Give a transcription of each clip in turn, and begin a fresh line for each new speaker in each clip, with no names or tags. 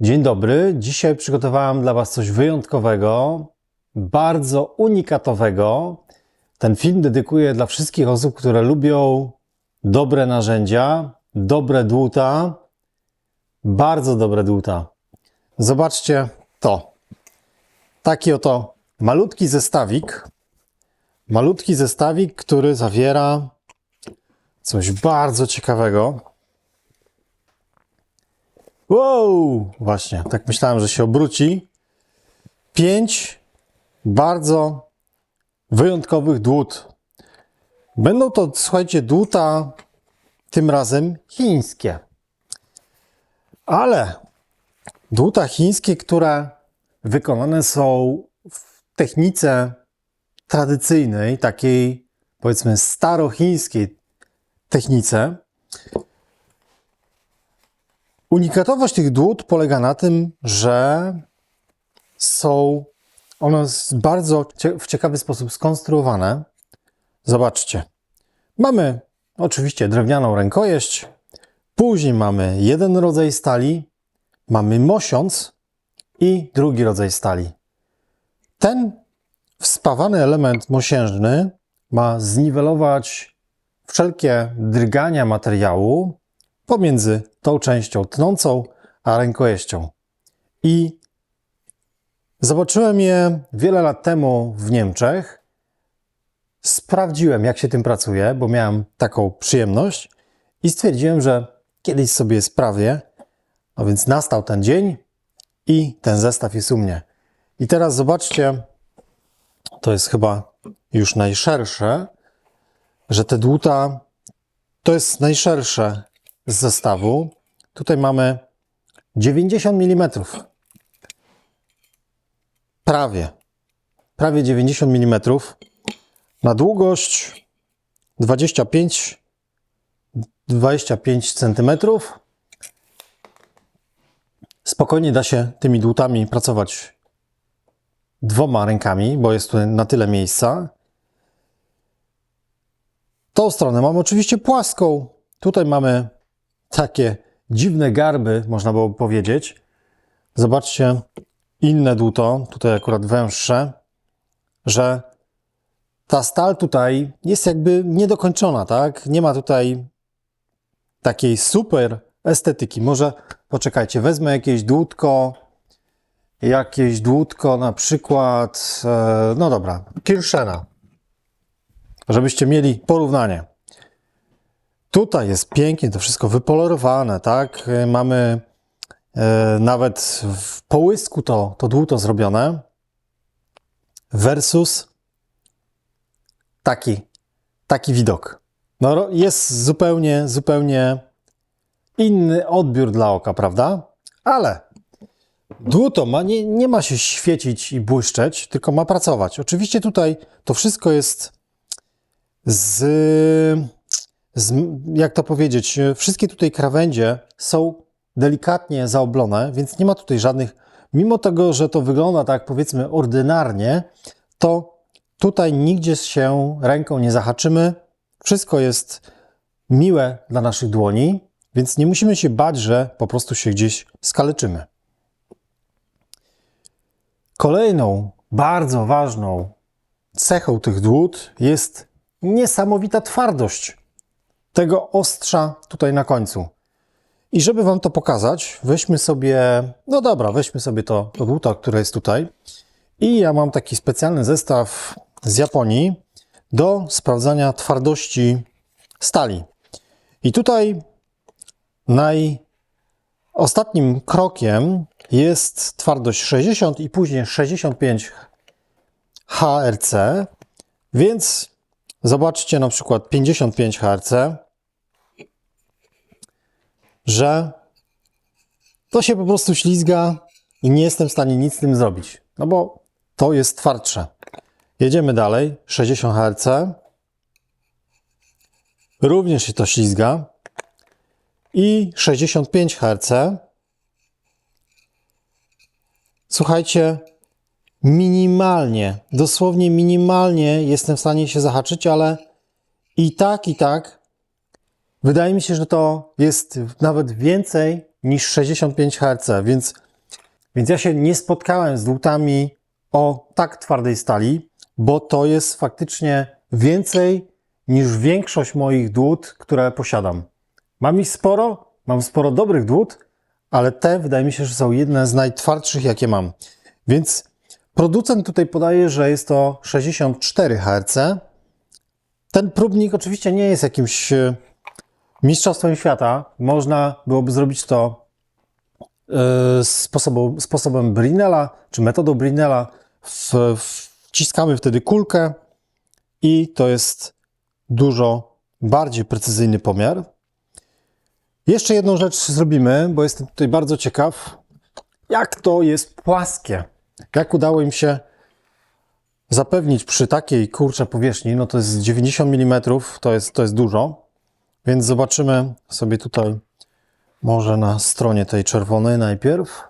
Dzień dobry. Dzisiaj przygotowałem dla Was coś wyjątkowego, bardzo unikatowego. Ten film dedykuję dla wszystkich osób, które lubią dobre narzędzia, dobre dłuta, bardzo dobre dłuta. Zobaczcie to. Taki oto malutki zestawik. Malutki zestawik, który zawiera coś bardzo ciekawego. Wow! Właśnie, tak myślałem, że się obróci. Pięć bardzo wyjątkowych dłut. Będą to, słuchajcie, dłuta tym razem chińskie. Ale dłuta chińskie, które wykonane są w technice tradycyjnej, takiej powiedzmy starochińskiej technice, Unikatowość tych dłut polega na tym, że są one bardzo w ciekawy sposób skonstruowane. Zobaczcie. Mamy oczywiście drewnianą rękojeść, później mamy jeden rodzaj stali, mamy mosiąc i drugi rodzaj stali. Ten wspawany element mosiężny ma zniwelować wszelkie drgania materiału pomiędzy tą częścią tnącą a rękojeścią. I zobaczyłem je wiele lat temu w Niemczech. Sprawdziłem, jak się tym pracuje, bo miałem taką przyjemność i stwierdziłem, że kiedyś sobie sprawię. No więc nastał ten dzień i ten zestaw jest u mnie. I teraz zobaczcie, to jest chyba już najszersze, że te dłuta to jest najszersze z zestawu. Tutaj mamy 90 mm. Prawie. Prawie 90 mm. Na długość 25 25 cm. Spokojnie da się tymi dłutami pracować dwoma rękami, bo jest tu na tyle miejsca. Tą stronę mam oczywiście płaską. Tutaj mamy takie dziwne garby, można było powiedzieć. Zobaczcie, inne dłuto, tutaj akurat węższe, że ta stal tutaj jest jakby niedokończona, tak? Nie ma tutaj takiej super estetyki. Może poczekajcie, wezmę jakieś dłutko, jakieś dłutko na przykład, e, no dobra, Kirschena, żebyście mieli porównanie. Tutaj jest pięknie to wszystko wypolerowane, tak? E, Mamy e, nawet w połysku to, to dłuto zrobione versus taki, taki widok. No, jest zupełnie, zupełnie inny odbiór dla oka, prawda? Ale dłuto ma, nie, nie ma się świecić i błyszczeć, tylko ma pracować. Oczywiście tutaj to wszystko jest z, jak to powiedzieć, e, wszystkie tutaj krawędzie są delikatnie zaoblone, więc nie ma tutaj żadnych, mimo tego, że to wygląda tak powiedzmy ordynarnie, to tutaj nigdzie się ręką nie zahaczymy. Wszystko jest miłe dla naszych dłoni, więc nie musimy się bać, że po prostu się gdzieś skaleczymy. Kolejną bardzo ważną cechą tych dłut jest niesamowita twardość tego ostrza tutaj na końcu. I żeby Wam to pokazać, weźmy sobie, no dobra, weźmy sobie to, dłuto, które jest tutaj. I ja mam taki specjalny zestaw z Japonii do sprawdzania twardości stali. I tutaj naj, ostatnim krokiem jest twardość 60 i później 65 HRC, więc zobaczcie na przykład 55 HRC, że to się po prostu ślizga i nie jestem w stanie nic z tym zrobić, no bo to jest twardsze. Jedziemy dalej, 60 HRC. Również się to ślizga. I 65 HRC. Słuchajcie, minimalnie, dosłownie minimalnie jestem w stanie się zahaczyć, ale i tak, i tak wydaje mi się, że to jest nawet więcej niż 65 Hz, więc Więc ja się nie spotkałem z dłutami o tak twardej stali, bo to jest faktycznie więcej niż większość moich dłut, które posiadam. Mam ich sporo, mam sporo dobrych dłut, ale te wydaje mi się, że są jedne z najtwardszych, jakie mam. Więc producent tutaj podaje, że jest to 64 Hz. Ten próbnik oczywiście nie jest jakimś e, mistrzostwem świata. Można byłoby zrobić to e, sposobem, sposobem Brinella, czy metodą Brinella. Wciskamy wtedy kulkę i to jest dużo bardziej precyzyjny pomiar. Jeszcze jedną rzecz zrobimy, bo jestem tutaj bardzo ciekaw, jak to jest płaskie. Jak udało im się zapewnić przy takiej kurczę powierzchni, no to jest 90 mm, to jest, to jest dużo. Więc zobaczymy sobie tutaj może na stronie tej czerwonej najpierw.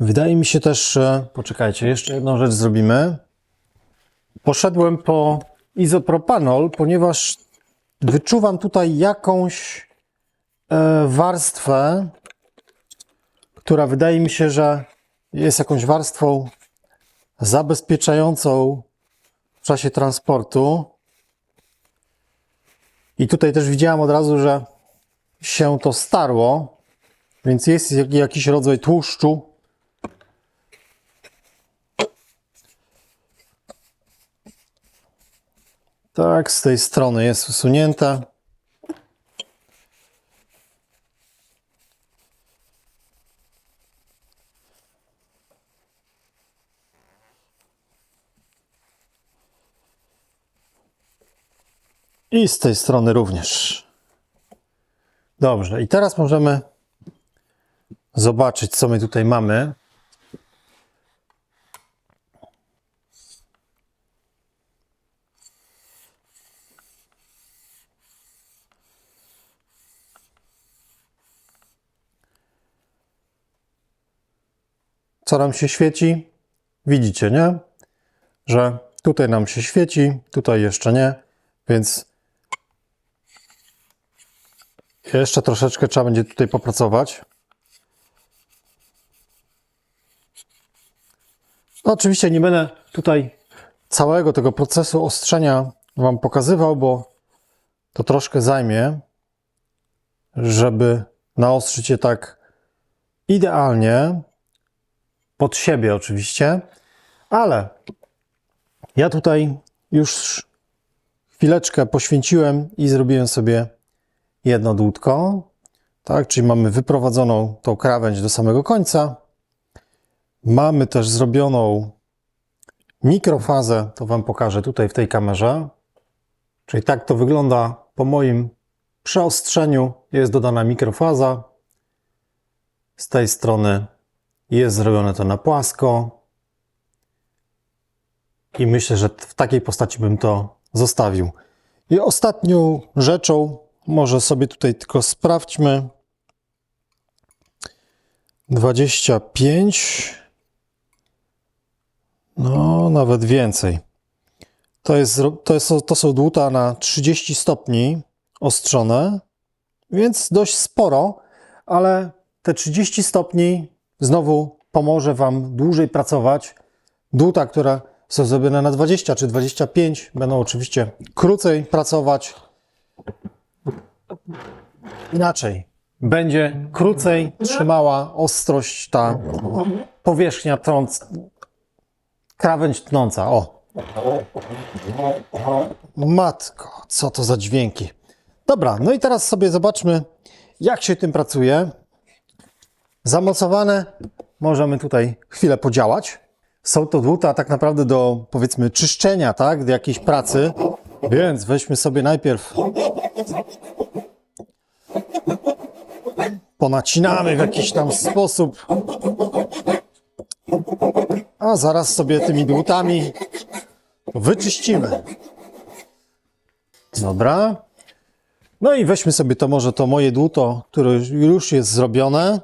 Wydaje mi się też. Poczekajcie, jeszcze jedną rzecz zrobimy. Poszedłem po izopropanol, ponieważ wyczuwam tutaj jakąś e, warstwę, która wydaje mi się, że jest jakąś warstwą zabezpieczającą w czasie transportu. I tutaj też widziałem od razu, że się to starło, więc jest jakiś rodzaj tłuszczu. Tak, z tej strony jest usunięte. I z tej strony również. Dobrze, i teraz możemy zobaczyć, co my tutaj mamy. Co nam się świeci? Widzicie, nie? Że tutaj nam się świeci, tutaj jeszcze nie, więc jeszcze troszeczkę trzeba będzie tutaj popracować. No, oczywiście nie będę tutaj całego tego procesu ostrzenia Wam pokazywał, bo to troszkę zajmie, żeby naostrzyć je tak idealnie, pod siebie oczywiście, ale ja tutaj już chwileczkę poświęciłem i zrobiłem sobie jedno dłutko, tak, czyli mamy wyprowadzoną tą krawędź do samego końca. Mamy też zrobioną mikrofazę, to Wam pokażę tutaj w tej kamerze. Czyli tak to wygląda po moim przeostrzeniu. Jest dodana mikrofaza. Z tej strony jest zrobione to na płasko. I myślę, że w takiej postaci bym to zostawił. I ostatnią rzeczą, może sobie tutaj tylko sprawdźmy. 25. No, nawet więcej. To, jest, to, jest, to są dłuta na 30 stopni ostrzone, więc dość sporo, ale te 30 stopni znowu pomoże Wam dłużej pracować. Dłuta, które są zrobione na 20 czy 25, będą oczywiście krócej pracować. Inaczej, będzie krócej trzymała ostrość ta powierzchnia trąc, krawędź tnąca. O! Matko, co to za dźwięki. Dobra, no i teraz sobie zobaczmy, jak się tym pracuje. Zamocowane możemy tutaj chwilę podziałać. Są to dłuta tak naprawdę do powiedzmy czyszczenia, tak, do jakiejś pracy. Więc weźmy sobie najpierw ponacinamy w jakiś tam sposób. A zaraz sobie tymi dłutami wyczyścimy. Dobra. No i weźmy sobie to może to moje dłuto, które już jest zrobione.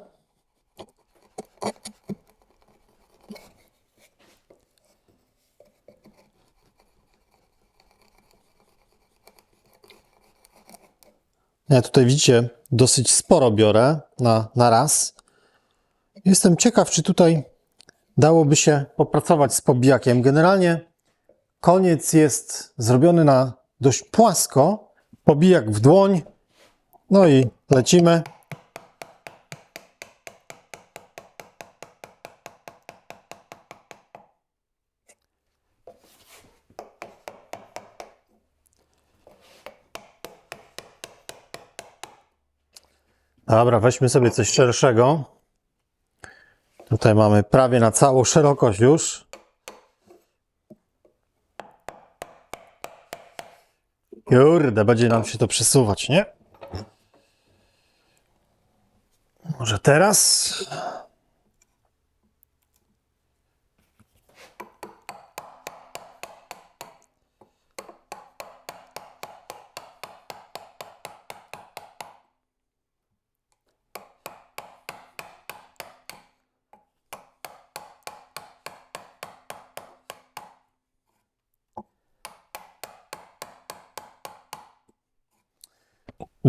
Ja tutaj widzicie, dosyć sporo biorę na, na raz. Jestem ciekaw, czy tutaj dałoby się popracować z pobijakiem. Generalnie koniec jest zrobiony na dość płasko. Pobijak w dłoń. No i lecimy. Dobra, weźmy sobie coś szerszego. Tutaj mamy prawie na całą szerokość już. Kurde, będzie nam się to przesuwać, nie? Może teraz?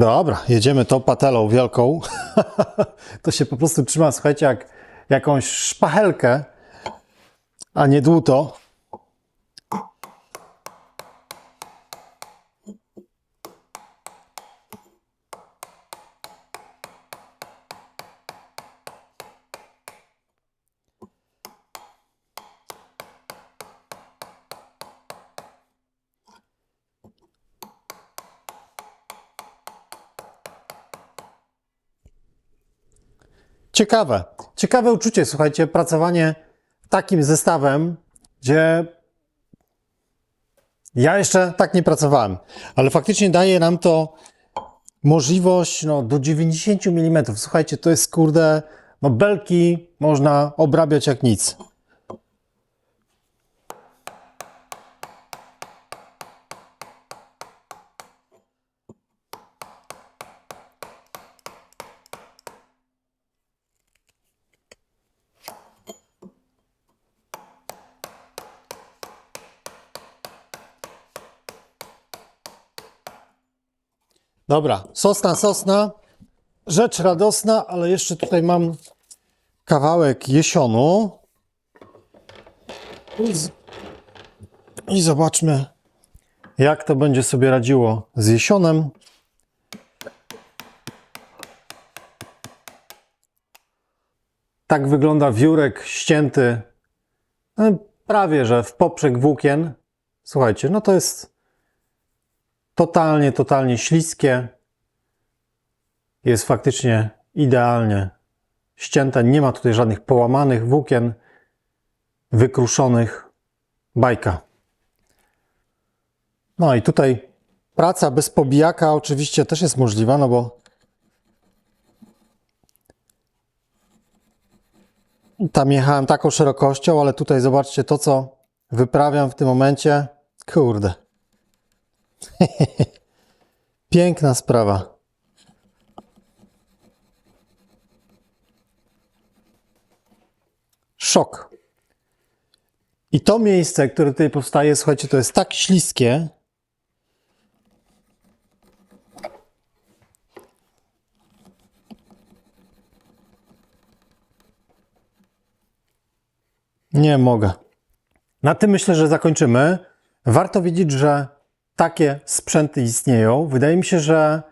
Dobra, jedziemy tą patelą wielką. to się po prostu trzyma, słuchajcie, jak jakąś szpachelkę, a nie dłuto. Ciekawe. Ciekawe uczucie, słuchajcie, pracowanie takim zestawem, gdzie ja jeszcze tak nie pracowałem, ale faktycznie daje nam to możliwość no, do 90 mm. Słuchajcie, to jest kurde, no belki można obrabiać jak nic. Dobra, sosna, sosna, rzecz radosna, ale jeszcze tutaj mam kawałek jesionu. I, zobaczmy, jak to będzie sobie radziło z jesionem. Tak wygląda wiórek ścięty, no, prawie że w poprzek włókien. Słuchajcie, no to jest totalnie, totalnie śliskie. Jest faktycznie idealnie ścięte. Nie ma tutaj żadnych połamanych włókien, wykruszonych. Bajka. No i tutaj praca bez pobijaka oczywiście też jest możliwa, no bo tam jechałem taką szerokością, ale tutaj zobaczcie to, co wyprawiam w tym momencie. Kurde. Piękna sprawa. Szok. I to miejsce, które tutaj powstaje, słuchajcie, to jest tak śliskie. Nie mogę. Na tym myślę, że zakończymy. Warto wiedzieć, że takie sprzęty istnieją. Wydaje mi się, że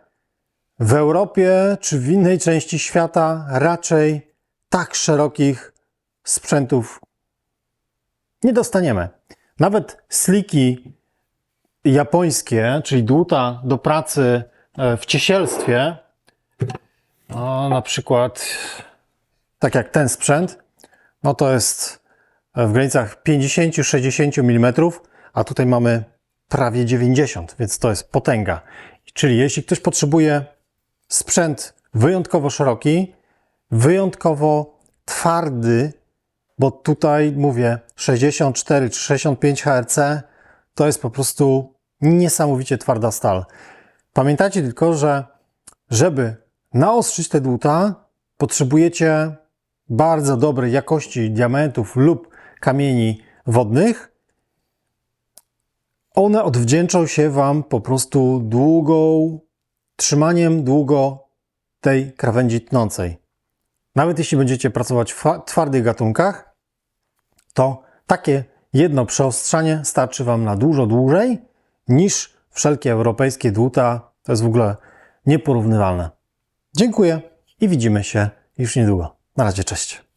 w Europie czy w innej części świata raczej tak szerokich sprzętów nie dostaniemy. Nawet sliki japońskie, czyli dłuta do pracy e, w ciesielstwie, no, na przykład tak jak ten sprzęt, no to jest w granicach 50-60 mm, a tutaj mamy prawie 90, więc to jest potęga. Czyli jeśli ktoś potrzebuje sprzęt wyjątkowo szeroki, wyjątkowo twardy, bo tutaj mówię 64 czy 65 HRC, to jest po prostu niesamowicie twarda stal. Pamiętajcie tylko, że żeby naostrzyć te dłuta, potrzebujecie bardzo dobrej jakości diamentów lub kamieni wodnych, one odwdzięczą się Wam po prostu długą, trzymaniem długo tej krawędzi tnącej. Nawet jeśli będziecie pracować w twardych gatunkach, to takie jedno przeostrzanie starczy Wam na dużo dłużej niż wszelkie europejskie dłuta. To jest w ogóle nieporównywalne. Dziękuję i widzimy się już niedługo. Na razie, cześć.